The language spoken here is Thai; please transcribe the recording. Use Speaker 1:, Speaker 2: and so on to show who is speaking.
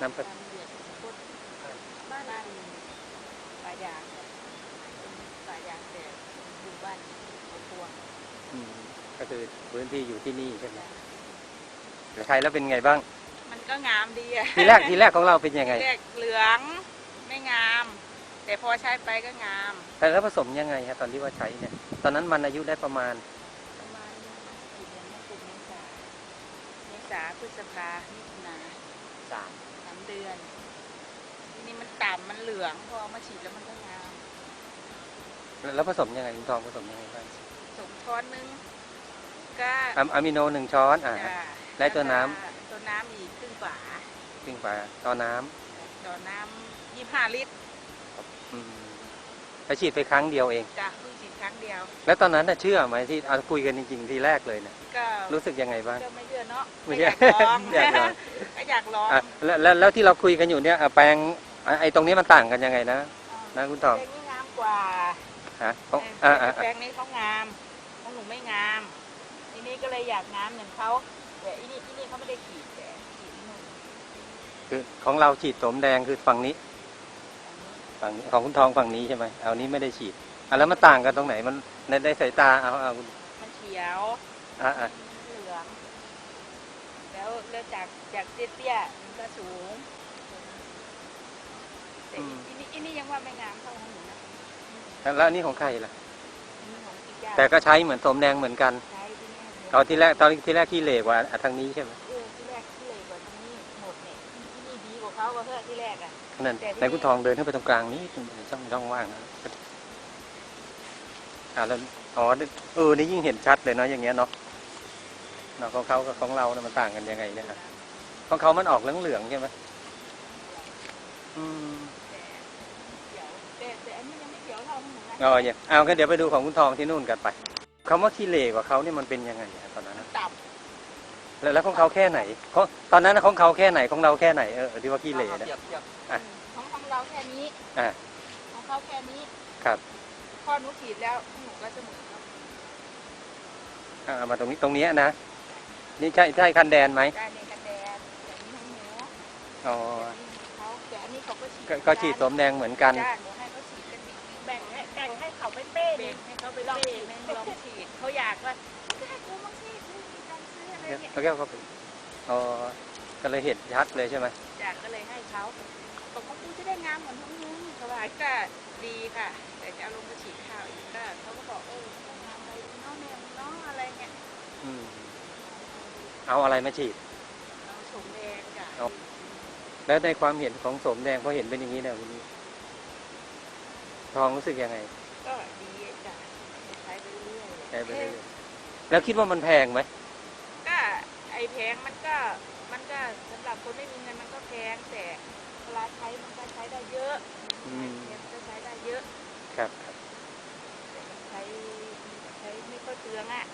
Speaker 1: น้ำกระ
Speaker 2: น้ำเดือดพุทธบ้านบ้านป่ายางป่ายางแต่อยู่บ้านหัวพวง
Speaker 1: อืมก็คือพื้นที่อยู่ที่นี่ใช่ไหมใช้แล้วเป็นไงบ้าง
Speaker 2: มันก็งามดีอะ
Speaker 1: ทีแรกทีแรกของเราเป็นยังไง
Speaker 2: แรกเหลืองไม่งาม แต่พอใช้ไปก็งาม
Speaker 1: แต่แล้วผสมยังไงฮะตอนที่ว่าใช้เนี่ย ตอนนั้นมันอายุได้ประมาณ
Speaker 2: ประมาณกี่เดือนนะคุณเมษาเมษาพฤษภามิถุนา
Speaker 1: สาม
Speaker 2: สามเดือนทีนี้มันต่ำมันเหลือง พอเอามาฉีดแล้วมันก็งาม
Speaker 1: แล้วผสมยังไงคุณทองผสมยังไงบ้าง
Speaker 2: สมช้อนนึงก็
Speaker 1: อะอะมิโนหนึ่งช้อนอ่า
Speaker 2: จะ
Speaker 1: ได้ตัวน้
Speaker 2: ตัวน้ำอีกครึ่งฝา
Speaker 1: ขึ้นไปต่อน้ำ
Speaker 2: ต่อน้ำยี่ห้าลิตร
Speaker 1: อืม แล้วฉีดไปครั้งเดียวเอง
Speaker 2: จ้ะเพิ่งฉีดครั้งเดียว
Speaker 1: แล้วตอนนั้นน่ะเชื่อไหมที่เอาคุยกันจริงๆทีแรกเลยเนี่ย
Speaker 2: ก็
Speaker 1: รู้สึกยังไงบ้าง
Speaker 2: ก็ไม่เชื่อเนาะ
Speaker 1: ไม่
Speaker 2: ก็
Speaker 1: เชื่
Speaker 2: อ
Speaker 1: อ
Speaker 2: ยากลอง
Speaker 1: อยากลอง
Speaker 2: ก็อยากลอง
Speaker 1: อะแล้วแล้วแล้วที่เราคุยกันอยู่เนี่ยอะแปลงอะไอ้ตรงนี้มันต่างกันยังไงนะนะคุณทอง
Speaker 2: แปลงนี้งามกว่า
Speaker 1: ฮะของ
Speaker 2: เอ
Speaker 1: อ่า
Speaker 2: อ
Speaker 1: อ่า
Speaker 2: แปลงนี้เขางามของหนูไม่งามทีนี้ก็เลยอยากงามอย่างเขาแต่อีนี่อีนี่เขาไม่ได้ขีดแต่ขีดนู่น
Speaker 1: คือของเราฉีดสมแดงคือฝั่งนี้ ฝั่งนี้ของคุณทองฝั่งนี้ใช่ไหมเอานี้ไม่ได้ฉีดอะแล้วมันต่างกันตรงไหนมันในในสายตาเอาเอาคุณ
Speaker 2: มันเขียว
Speaker 1: อะอะ
Speaker 2: เหลืองแล้วแล้วจากจากเตี้ยๆมันก็สูงแต่อีนี่อีนี่ยังว่าไม่งามเท่าของหนูนะ
Speaker 1: แล้วอันนี้ของใครล่ะ
Speaker 2: อันนี้ของอีกอย่าง
Speaker 1: แต่ก็ใช้เหมือนสมแดงเหมือนกัน
Speaker 2: ใช้ที่แม่เลย
Speaker 1: ตอนที่แรกตอนที่แรกที่เหลกว่าอะทางนี้ใช่ไหม
Speaker 2: เขาว่าเพื่อที่แรกอะ
Speaker 1: นั่น
Speaker 2: แต่ที่
Speaker 1: แต่คุณทองเดินขึ้นไปตรงกลางนี้ช่องช่องว่างนะอ่าแล้วอ๋อเออนี่ยิ่งเห็นชัดเลยเนาะอย่างเงี้ยเนาะเนาะของเขากับของเราเนี่ยมันต่างกันยังไงเนี่ยฮะของเขามันออกเหลืองๆใช่ไหมอืม
Speaker 2: แต่แต่แต่อันนี้ยังไม่เขียวเท่าของหนูนะ
Speaker 1: อ๋อเนี่ยเอางั้นเดี๋ยวไปดูของคุณทองที่นู่นกันไปคำว่าขี้เหร่กว่าเขาเนี่ยมันเป็นยังไงอะตอนนั้น
Speaker 2: มัน
Speaker 1: อะ
Speaker 2: ต่
Speaker 1: แล้วแล้วของเขาแค่ไหนของตอนนั้นนะของเขาแค่ไหนของเราแค่ไหนเออที่ว่าขี้เหร่นะ อะำ
Speaker 2: ของของเราแค่นี้
Speaker 1: อะ
Speaker 2: ของเขาแค่นี้
Speaker 1: ครับ
Speaker 2: พอหนูขีดแล้วหนูก็จะเหมือนเขา
Speaker 1: อะเอามาตรงนี้ตรงเนี้ยนะนี่ใช่ใช่คันแดนไหม
Speaker 2: ได้ในกันแดดแต่นี้ของหนู
Speaker 1: อ๋อ
Speaker 2: เขาแต่อันนี้เขาก็ฉีด
Speaker 1: ก็ก็ฉีดสมแดงเหมือนกัน
Speaker 2: จ้าหนูให้เขาฉีดกันอีกแบ่งให้แบ่งให้เขาไปเป้เบ่งให้เขาไปลองฉีดลองฉีดเขาอยากว่าแค่กูมั่งสิกู มีตังค์ซื้ออะไรเนี่ย
Speaker 1: แล้วแก้วก็อ๋อก็เลยเห็นชัดเลยใช่ไหม
Speaker 2: จากก็เลยให้เขาบอกว่ากูจะได้งามเหมือนของมึงเขาว่าก็ดีค่ะ แต่จะเอาลงมาฉีดข้าวอีกก็เขาก็บอกเออต้องงามอะไรเน้องแมวเน้องอะไรเนี่ย
Speaker 1: อืมเอาอะไรมาฉีด
Speaker 2: เอาสมแดงจ้ะ
Speaker 1: เอาแล้วในความเห็นของสมแดงพอเห็นเป็นอย่างนี้เนี่ยคุณทองรู้สึกยังไง
Speaker 2: ก็ดีจ้ะใช้ไปเรื่อยๆ
Speaker 1: ใช้ไปเรื่อยแล้วคิดว่ามันแพงไหม
Speaker 2: ก็ไอ แพงมันก็มันก็สำหรับคนไม่มีเงินมันก็แพงแต่เวลาใช้มันก็ใช้ได้เยอะ
Speaker 1: อืม
Speaker 2: ก็ใช้ได้เยอะ
Speaker 1: ครับ
Speaker 2: ใช้ใช้ไม่ค่อยเปลืองอะ